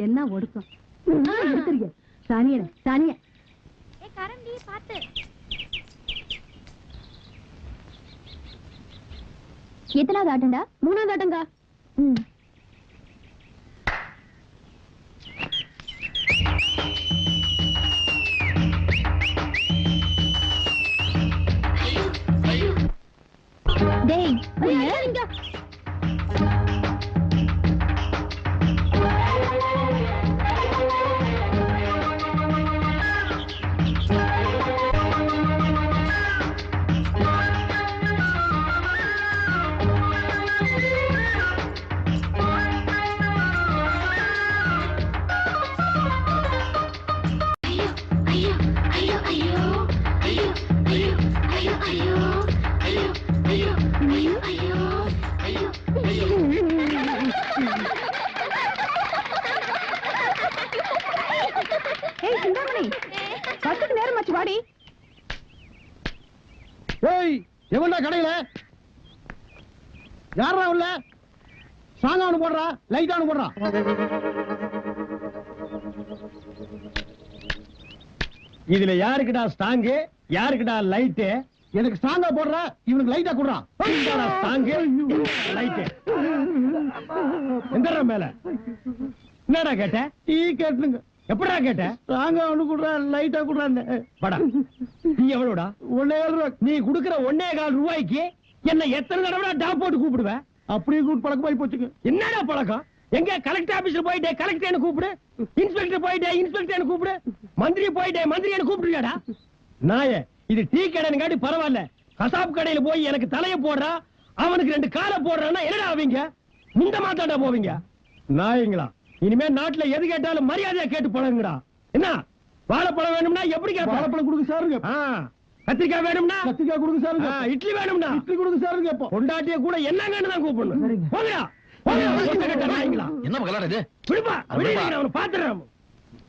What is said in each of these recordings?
என்ன ஒடுக்கம். எடுத்துருங்க சானியன சானிய கரண்டி பாத்து எத்தனாவது ஆட்டம்டா? மூணாவது ஆட்டங்கா ம். யாரா உள்ள? சாங்கானு போடுறா லைட்டானு போடுறா. இதுல யாருக்குடா ஸ்டாங்கு யாருக்குடா லைட்டு எனக்கு ஸ்டாங்கா போடுறா இவனுக்கு லைட்டா குடுறா. ஸ்டாங்கு லைட்டு எந்தடா மேல. என்னடா கேட்ட? டீ கேட்டுங்க. எப்படா கேட்ட? ஸ்டாங்கா ஒண்ணு குடுறா லைட்டா குடுறான்னு. படா நீ எவ்வளோடா ஒன்னே நீ குடுக்குற ஒன்னே கால் ரூபாய்க்கு என்ன எத்தனை தடவை டாப் போட்டு கூப்பிடுவ அப்படியே கூப்பிட்டு பழக்கமாயி போச்சுங்க. என்னடா பழக்கம்? எங்க கலெக்டர் ஆபீஸ்ல போயிட்டே கலெக்டர் கூப்பிடு. இன்ஸ்பெக்டர் போயிட்டே இன்ஸ்பெக்டர் கூப்பிடு. மந்திரி போயிட்டே மந்திரி கூப்பிடுறியாடா? நாய இது டீ கடைன்னு பரவாயில்ல. கசாப் கடையில போய் எனக்கு தலைய போடுறா அவனுக்கு ரெண்டு காலை போடுறான்னா என்னடா ஆவீங்க? முண்ட மாத்தாண்டா போவீங்க? நாயங்களா இனிமே நாட்டுல எது கேட்டாலும் மரியாதையா கேட்டு பழகுங்கடா. என்ன? வாழைப்பழம் வேணும்னா எப்படி வாழைப்பழம் கொடுங்க சாருங்க. கத்திரிக்காய் வேணும்னா? கத்திரிக்காய் கொடுங்க சாருங்க இட்லி வேணும்னா? இட்லி கொடுங்க சாருங்க இப்போ பொண்டாட்டிய கூட என்னங்கன்னு தான் கூப்பிடணும். போங்கடா. என்ன மகளா இது? விடுப்பா, விடுப்பா. விடுங்க, அவனை பாத்துறேன்.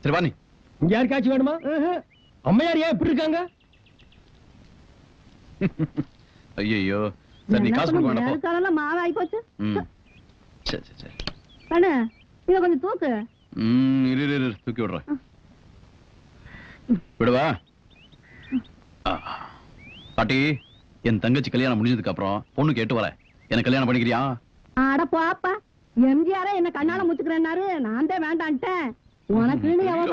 சரி வா நீ இங்க யாருக்காச்சும் வேணுமா? அம்மையார் ஏன் இப்படி இருக்காங்க? ஐயோ சரி நீ காசு கொடுக்க வேண்டாம் போ. நேரத்தாலெல்லாம் மாவாய் போச்சு? ம். சரி சரி சரி கண்ணு இத கொஞ்சம் தூக்கு. ம் இரு இரு, இரு. தூக்கி விடுறேன். விடுவா. பாட்டி என் தங்கச்சி கல்யாணம் முடிஞ்சதுக்கு அப்புறம் பொண்ணு கேட்டு வரேன். எனக்கு கல்யாணம் பண்ணிக்கிறியா? அட போப்பா. எம்ஜிஆர என்ன கண்ணால முச்சுக்கிறேன்னாரு நான் தான் வேண்டான்ட்டேன். உனக்குன்னு எவன்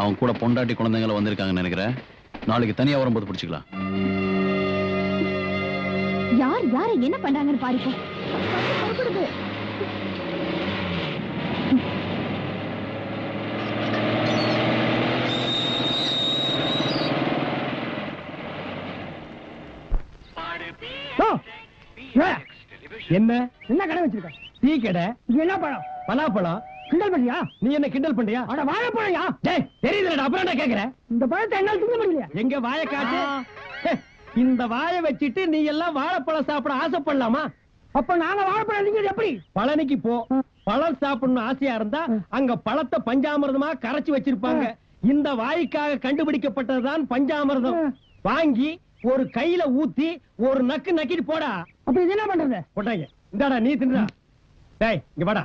அவன் கூட பொண்டாட்டி குழந்தைங்கள வந்திருக்காங்கன்னு நினைக்கிறேன். நாளைக்கு தனியா வரும்போது பிடிச்சிக்கலாம். யார் யார என்ன பண்றாங்கன்னு ஏ, என்ன? என்ன கடை வச்சிருக்க? டீ கடை? என்ன பழம்? பலாப்பழம். கிண்டல் பண்றியா? நீ என்ன கிண்டல் பண்றியா? அட வாழைப்பழம்யா டேய் தெரியுதுடா அப்புறம் என்ன கேக்குற? இந்த பழத்தை என்னால திங்க முடியல எங்க வாயை காட்டு? இந்த வாயை வச்சிட்டு நீ எல்லாம் வாழைப்பழம் சாப்பிட ஆசைப்படலாமா? அப்ப நாங்க வாழைப்பழம் திங்கிறது எப்படி? பழனிக்கு போ. பழம் சாப்பிடணும் ஆசையா இருந்தா அங்க பழத்தை பஞ்சாமிர்தமா கரைச்சு வச்சிருப்பாங்க. இந்த வாய்க்காக கண்டுபிடிக்கப்பட்டதுதான் பஞ்சாமிர்தம். வாங்கி ஒரு கையில ஊத்தி ஒரு நக்கு நக்கிட்டு போடா. அப்ப இது என்ன பண்றது? போட்டாங்க. இந்தாடா நீ தின்றா. டேய் இங்க வாடா.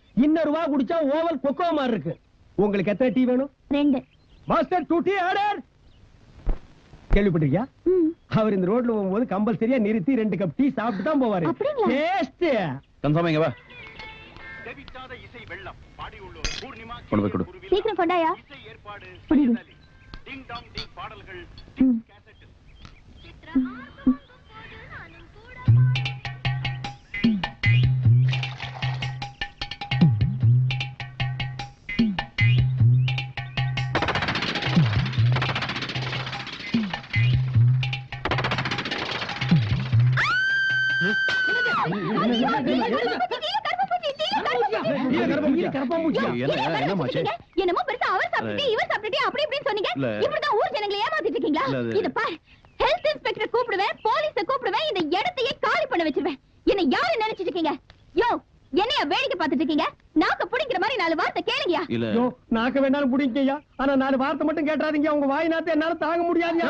இன்னொரு வா குடிச்சா ஓவல் கொக்கோ மாதிரி இருக்கு. உங்களுக்கு எத்தனை டீ வேணும்? ரெண்டு. மாஸ்டர் டூ டீ ஆர்டர் கேள்விப்பட்டிருக்கியா. அவர் இந்த ரோட்ல போகும்போது கம்பல்சரியா நிறுத்தி ரெண்டு கப் டீ சாப்பிட்டு தான் போவாரு? டேஸ்ட் கன்சாமி இங்க வா. கொண்டு போய் கொடு. சீக்கிரம் கொண்டாயா? புரியுது. ம். கரப்பாம்பூச்சியா என்ன என்னமாச்சு என்னமோ பெருசா அவர் சாப்பிட்டு இவர் சாப்பிட்டு அப்படி இப்படின்னு சொன்னீங்க. இப்படிதான் ஊர் ஜனங்களை ஏமாத்திட்டு இருக்கீங்களா? இத பார். ஹெல்த் இன்ஸ்பெக்டர் கூப்பிடுவேன் போலீஸ கூப்பிடுவேன் இந்த இடத்தையே காலி பண்ண வச்சிருவேன். என்ன யாரு நினைச்சிட்டு இருக்கீங்க? யோ என்னைய வேடிக்கை பார்த்துட்டு இருக்கீங்க? நாக்க புடிக்கிற மாதிரி நாலு வார்த்தை கேளுங்கயா இல்ல. ஐயோ நாக்க வேணாலும் புடிங்கய்யா ஆனா நாலு வார்த்தை மட்டும் கேட்டாதீங்க உங்க வாய் நாத்த என்னால தாங்க முடியாதுயா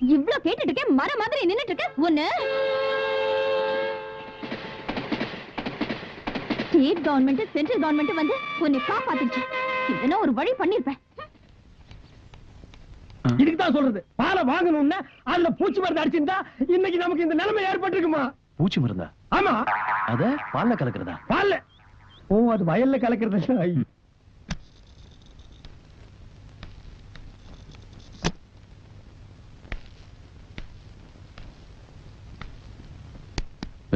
இவ்ளோ கேட்டுட்டு இருக்கேன் மர மாதிரி நின்னுட்டு இருக்க ஒண்ணு. ஸ்டேட் கவர்மெண்ட் சென்ட்ரல் கவர்மெண்ட் வந்து உன்னை காப்பாத்துச்சு இதெல்லாம் ஒரு வழி பண்ணிருப்பேன் இதுக்கு தான் சொல்றது. பாலை வாங்கணும்னா அதுல பூச்சி மருந்து அடிச்சிருந்தா இன்னைக்கு நமக்கு இந்த நிலைமை ஏற்பட்டிருக்குமா? பூச்சி மருந்தா? ஆமா. அத பால்ல கலக்குறதா? பால்ல. ஓ அது வயல்ல கலக்கிறது இல்ல. ஐ.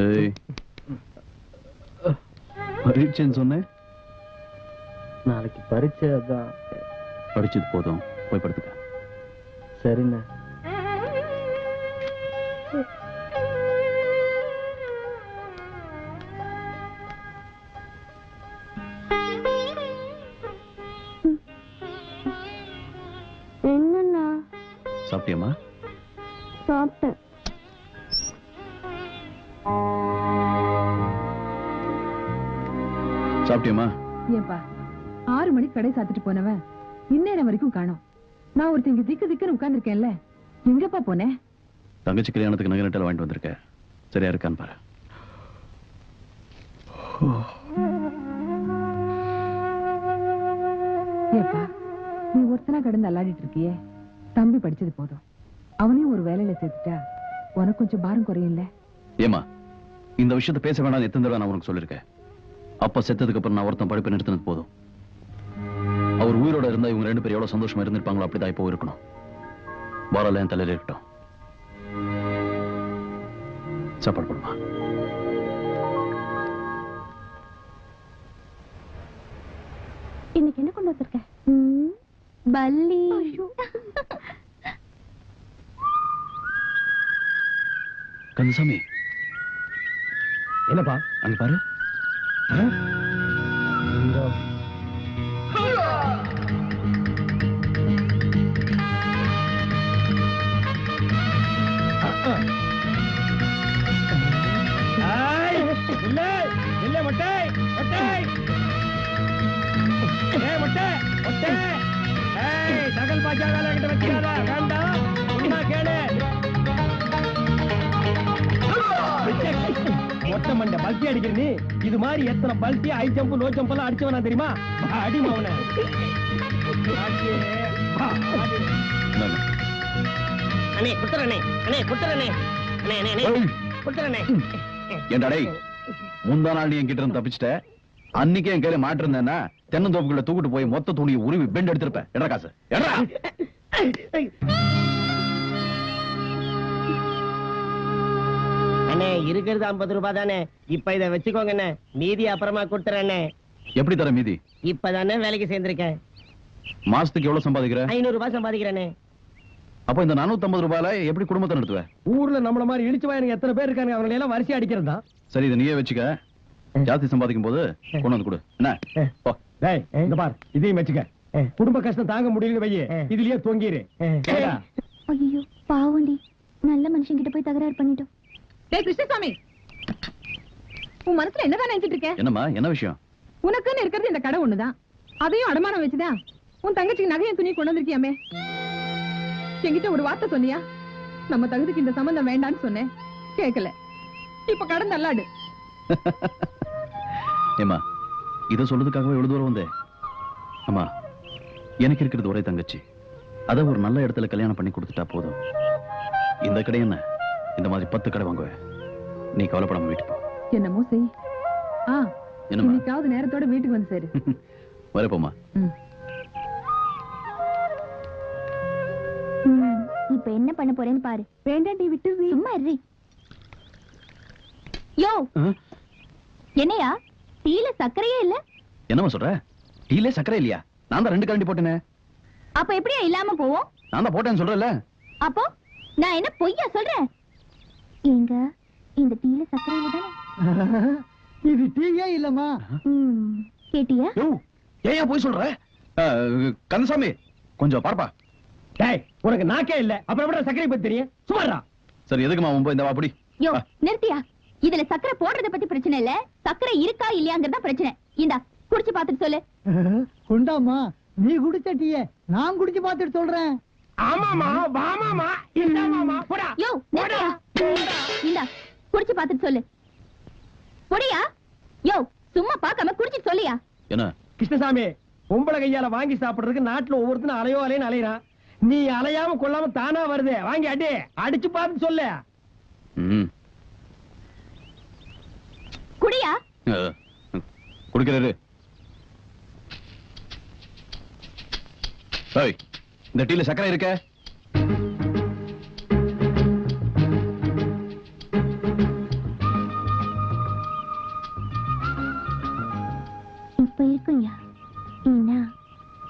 ஏய் பரீட்சைன்னு சொன்னேன். நாளைக்கு பரீட்சை அதான். படிச்சது போதும். போய் படுத்துக்க. சரிண்ணே. என்னண்ணா? சாப்பிட்டியம்மா? சாப்பிட்டேன். சாப்பிட்டியம்மா? ஏன்பா ஆறு மணிக்கு கடை சாத்திட்டு போனவன் இந்நேரம் வரைக்கும் காணோம். நான் ஒருத்தன் இங்க திக்கு திக்குன்னு உட்கார்ந்திருக்கேன்ல எங்கப்பா போனேன் தங்கச்சி கல்யாணத்துக்கு நகை நட்டல் வாங்கிட்டு வந்திருக்க. சரியா இருக்கான்னு பாரு. ஏப்பா நீ ஒருத்தனா கடந்து அல்லாடிட்டு இருக்கியே? தம்பி படிச்சது போதும். அவனையும் ஒரு வேலையில சேர்த்துட்டா உனக்கு கொஞ்சம் பாரம் குறையும்ல? ஏமா இந்த விஷயத்தை பேச வேணாம் எத்தனை தடவை நான் உனக்கு சொல்லிருக்கேன்? அப்பா செத்ததுக்கு அப்புறம் நான் ஒருத்தன் படிப்பை நிறுத்தினது போதும். அவர் உயிரோட இருந்தா இவங்க ரெண்டு பேரும் எவ்வளவு சந்தோஷமா இருந்திருப்பாங்களோ அப்படிதான் இப்போ இருக்கணும். பாலால என் தலையில இருக்கட்டும். சாப்பாடு போடுமா? இன்னைக்கு என்ன கொண்டு வந்திருக்க? பல்லி. கந்தசாமி. என்னப்பா அங்க பாரு. ஆய், இல்ல இல்ல மொட்டை மண்டை பல்ட்டி அடிக்கிற நீ இது மாதிரி எத்தனை பல்ட்டி ஹை ஜம்ப் லோ ஜம்ப் எல்லாம் அடிச்சவனா தெரியுமா? அடி மவன. அண்ணே குத்துறனே அண்ணே குத்துறனே அண்ணே அண்ணே குத்துறனே ஏன்டா டேய் முந்தா நாள் நீ என்கிட்ட இருந்து தப்பிச்சிட்ட? அன்னைக்கே என் கையில மாட்டிருந்தேன்னா தென்னந்தோப்புக்குள்ள தூக்கிட்டு போய் மொத்த துணியை உருவி பெண்ட் எடுத்திருப்பேன் எடா காசு. எடா இருக்கிறது ஐம்பது ரூபாய் தானே இப்ப இத வச்சுக்கோங்க மீதி அப்புறமா கொடுத்துறேண்ணே. எப்படி தர மீதி? இப்பதானே வேலைக்கு சேர்ந்திருக்கேன். மாசத்துக்கு எவ்வளவு சம்பாதிக்கிற? ஐநூறு ரூபாய் சம்பாதிக்கிறேனே அப்ப இந்த 450 ரூபாயில எப்படி குடும்பத்தை நடத்துவ? ஊர்ல நம்மள மாதிரி இழிச்சு வாயனுங்க எத்தனை பேர் இருக்காங்க அவங்களை எல்லாம் வரிசை அடிக்கிறது? சரி இதை நீயே வச்சுக்க. ஜாஸ்தி சம்பாதிக்கும் போது கொண்டு வந்து கொடு. என்ன? போ. டேய் இந்த பார். இதையும் வச்சுக்க. குடும்ப கஷ்டம் தாங்க முடியல வையே. இதுலயே தொங்கிரு. ஐயோ பாவண்டி. நல்ல மனுஷன் கிட்ட போய் தகராறு பண்ணிட்டோம். டேய் கிருஷ்ணசாமி! உன் மனசுல என்னதான் நினைச்சிட்டு இருக்க? என்னம்மா என்ன விஷயம்? உனக்குன்னு இருக்கிறது இந்த கடை ஒண்ணுதான் அதையும் அடமானம் வச்சுதான் உன் தங்கச்சிக்கு நகையும் துணி கொண்டு வந்திருக்கியாமே? என்கிட்ட ஒரு வார்த்தை சொன்னியா? நம்ம தகுதிக்கு இந்த சம்பந்தம் வேண்டான்னு சொன்னேன். கேட்கல இப்ப கடை நல்லாடு ஏமா இத சொல்றதுக்காகவே எவ்வளவு தூரம் வந்தேன் அம்மா எனக்கு இருக்கிறது ஒரே தங்கச்சி. அத ஒரு நல்ல இடத்துல கல்யாணம் பண்ணி கொடுத்துட்டா போதும். இந்த கடை என்ன? இந்த மாதிரி பத்து கடை வாங்குவேன் நீ கவலைப்படாம வீட்டுக்கு போ. என்னமோ செய் ஆ என்னம்மா? இன்னைக்காவது நேரத்தோட வீட்டுக்கு வந்து சேரு. வரப்போமா ம். ம், இப்ப என்ன பண்ண போறேன்னு பாரு. வேண்டாண்டி விட்டு சும்மா இரு. யோ! என்னையா? டீல சர்க்கரையே இல்ல? என்னம்மா சொல்ற? டீலே சக்கரை இல்லையா? நான் தான் ரெண்டு கரண்டி போட்டேனே. அப்ப எப்படியா இல்லாம போவோம்? நான் தான் போட்டேன்னு சொல்றேன்ல. அப்போ நான் என்ன பொய்யா சொல்றேன்? எங்க இந்த டீல சர்க்கரை இல்ல தானே? இது டீயே இல்லம்மா? கேட்டியா? ஏன் போய் சொல்ற? அஹ், கந்தசாமி கொஞ்சம் பார்ப்பா. டேய் உனக்கு நாக்கே இல்ல. அப்புறம் எப்படி சர்க்கரை பத்தி தெரியும்? சும்மாடா சரி எதுக்குமா உன் போய் இந்த வா அப்படி யோ நிறுத்தியா? இதுல சர்க்கரை போடுறத பத்தி பிரச்சனை இல்ல. சர்க்கரை இருக்கா இல்லையாங்கிறதா பிரச்சனை. இந்தா குடிச்சு பாத்துட்டு சொல்லு. கொண்டாமா நீ குடிச்ச டீய நான் குடிச்சு பார்த்துட்டு சொல்றேன். ஆமாமா வாமாமா இந்தாமாமா போடா. யோ நிறுத்தியா இந்தா குடிச்சு பாத்துட்டு சொல்லு. பொடியா? யோ சும்மா பார்க்காம குடிச்சிட்டு சொல்லியா? என்ன? கிருஷ்ணசாமி பொம்பளை கையால வாங்கி சாப்பிடுறதுக்கு நாட்டுல ஒவ்வொருத்தனும் அலையோ அலையன்னு அலையறான். நீ அலையாம கொள்ளாம தானா வருது? வாங்கி அடி. அடிச்சு பார்த்து சொல்லு. ம். குடியா? குடிக்கிறாரு இந்த டீல சக்கரை இருக்க? இப்ப இருக்கும்யா ஏன்னா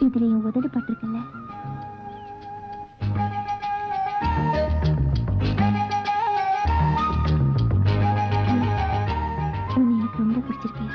இதுல என் உதடு பட்டிருக்குல்ல. எனக்கு ரொம்ப பிடிச்சிருக்கியா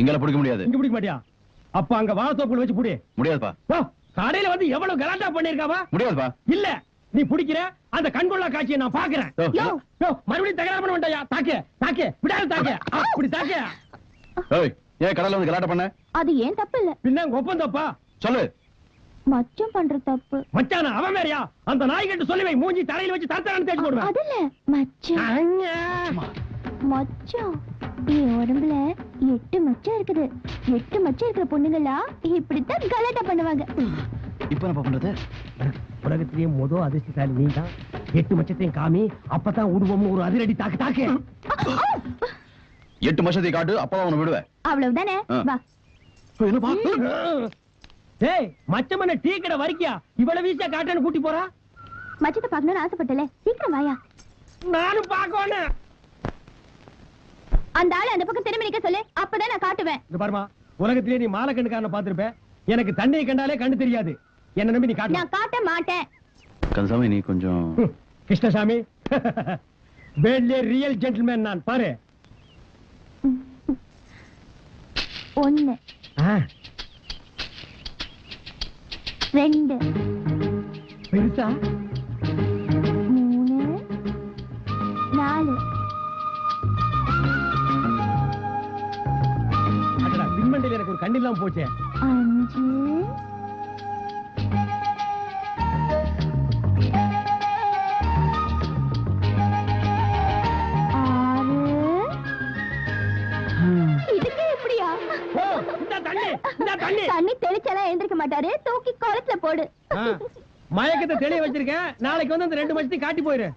இங்கெல்லாம் பிடிக்க முடியாது. இங்க பிடிக்க மாட்டியா? அப்ப அங்க வாழத்தோப்புல வச்சு புடி. முடியாதுப்பா. போ கடையில வந்து எவ்வளவு கலாட்டா பண்ணிருக்காவா முடியாதுப்பா. இல்ல நீ பிடிக்கிற அந்த கண்கொள்ளா காட்சியை நான் பாக்குறேன் யோ, யோ. யோ, மறுபடியும் தகராறு பண்ண வேண்டாயா? தாக்கு தாக்கு விடாது தாக்கு அப்படி தாக்கு ஏய் ஏன் கடல்ல வந்து கலாட்டம் பண்ண? அது ஏன் தப்பு இல்ல? பின்ன உங்க ஒப்பந்தப்பா சொல்லு. மச்சம் பண்ற தப்பு. மச்சான அவன் வேறயா? அந்த நாய்கிட்ட சொல்லி வை மூஞ்சி தலையில வச்சு தரத்தரன்னு தேய்ச்சி போடுவேன். அது இல்ல அண்ணா. மச்சம் என் உடம்புல எட்டு மச்சம் இருக்குது. எட்டு மச்சம் இருக்கிற பொண்ணுங்களா இப்படித்தான் கலாட்டா பண்ணுவாங்க. இப்ப என்ன பண்றது? உலகத்திலேயே மொத அதிர்ஷ்டசாலி நீ தான் எட்டு மச்சத்தையும் காமி அப்பதான் உருவம்னு ஒரு அதிரடி தாக்கு தாக்கு. எட்டு வருஷத்தை காட்டு அப்பதான் உன்னை விடுவேன். அவ்வளவுதானே. வா. என்னப்பா? டேய் மச்சமன டீ கடை வரைக்கியா? இவ்வளவு வீசா காட்டன்னு கூட்டி போறா? மச்சத்தை பார்க்கணும்னு ஆசைப்பட்டல. சீக்கிரம் வாயா. நானும் பாக்கணும் அந்த ஆளு அந்த பக்கம் திரும்பி நிக்க சொல்லு. அப்பதான் நான் காட்டுவேன். இந்த பாருமா உலகத்திலேயே நீ மாலை கண்ணுக்காரன பாத்திருப்ப எனக்கு தண்ணியை கண்டாலே கண்ணு தெரியாது. என்ன நம்பி நீ காட்டு நான் காட்ட மாட்டேன். கந்தசாமி நீ கொஞ்சம் கிருஷ்ணசாமி. வேட்லே ரியல் ஜென்டில்மேன் நான். பாரு. ஒண்ணு. ஆ, ரெண்டு. பெருசா? கண்ணு இல்லாம போச்சே. அஞ்சு. தண்ணி தண்ணி. தண்ணி தெளிச்சாலாம் எழுந்திருக்க மாட்டாரு. தூக்கி குளத்துல போடு. மயக்கத்தை தெளிய வச்சிருக்கேன். நாளைக்கு வந்து அந்த ரெண்டு மச்சத்தையும் காட்டி போயிரு.